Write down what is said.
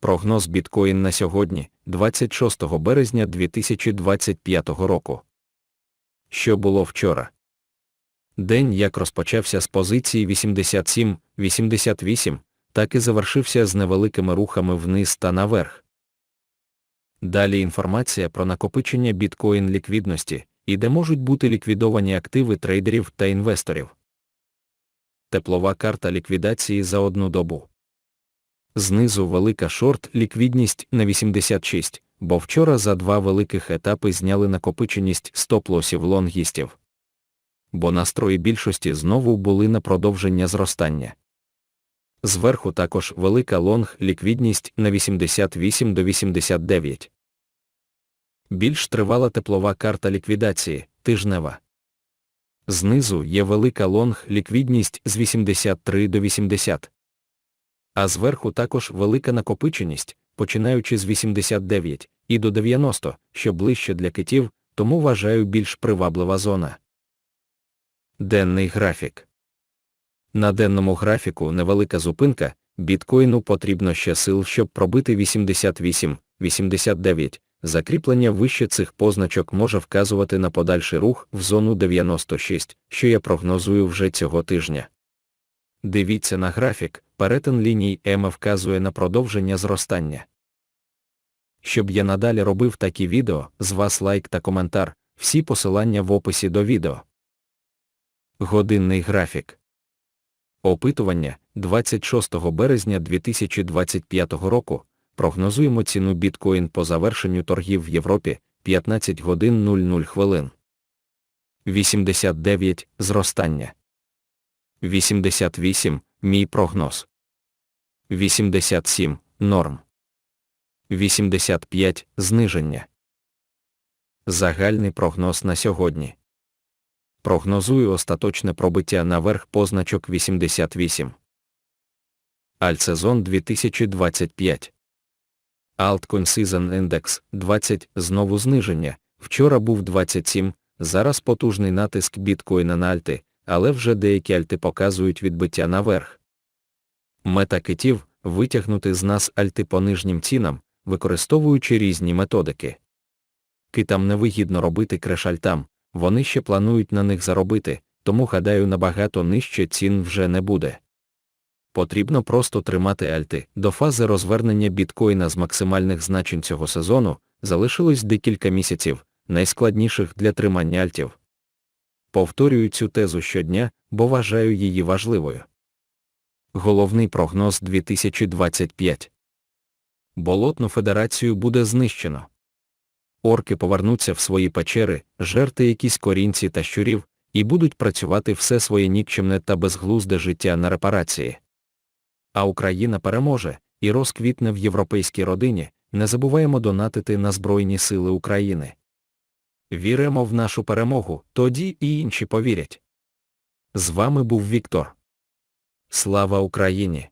Прогноз біткоін на сьогодні, 26 березня 2025 року. Що було вчора? День як розпочався з позиції 87-88, так і завершився з невеликими рухами вниз та наверх. Далі інформація про накопичення біткоін ліквідності і де можуть бути ліквідовані активи трейдерів та інвесторів. Теплова карта ліквідації за одну добу. Знизу велика шорт ліквідність на 86, бо вчора за два великих етапи зняли накопиченість стоп-лосів лонгістів. Бо настрої більшості знову були на продовження зростання. Зверху також велика лонг ліквідність на 88 до 89. Більш тривала теплова карта ліквідації, тижнева. Знизу є велика лонг ліквідність з 83 до 80. А зверху також велика накопиченість, починаючи з 89 і до 90, що ближче для китів, тому вважаю більш приваблива зона. Денний графік. На денному графіку невелика зупинка, біткоїну потрібно ще сил, щоб пробити 88, 89. Закріплення вище цих позначок може вказувати на подальший рух в зону 96, що я прогнозую вже цього тижня. Дивіться на графік, перетин ліній М вказує на продовження зростання. Щоб я надалі робив такі відео, з вас лайк та коментар, всі посилання в описі до відео. Годинний графік. Опитування 26 березня 2025 року. Прогнозуємо ціну біткоін по завершенню торгів в Європі 15 годин 00 хвилин. 89 зростання. 88 мій прогноз. 87 норм. 85 зниження. Загальний прогноз на сьогодні. Прогнозую остаточне пробиття наверх позначок 88. Альтсезон 2025. Altcoin Season Index 20 знову зниження. Вчора був 27, зараз потужний натиск біткоїна на альти, але вже деякі альти показують відбиття наверх. Мета китів витягнути з нас альти по нижнім цінам, використовуючи різні методики. Китам невигідно робити креш-альтам, вони ще планують на них заробити, тому гадаю набагато нижче цін вже не буде. Потрібно просто тримати альти. До фази розвернення біткоїна з максимальних значень цього сезону залишилось декілька місяців, найскладніших для тримання альтів. Повторюю цю тезу щодня, бо вважаю її важливою. Головний прогноз 2025 Болотну федерацію буде знищено. Орки повернуться в свої печери, жерти якісь корінці та щурів, і будуть працювати все своє нікчемне та безглузде життя на репарації. А Україна переможе і розквітне в європейській родині, не забуваємо донатити на Збройні Сили України. Віримо в нашу перемогу, тоді і інші повірять. З вами був Віктор. Слава Україні!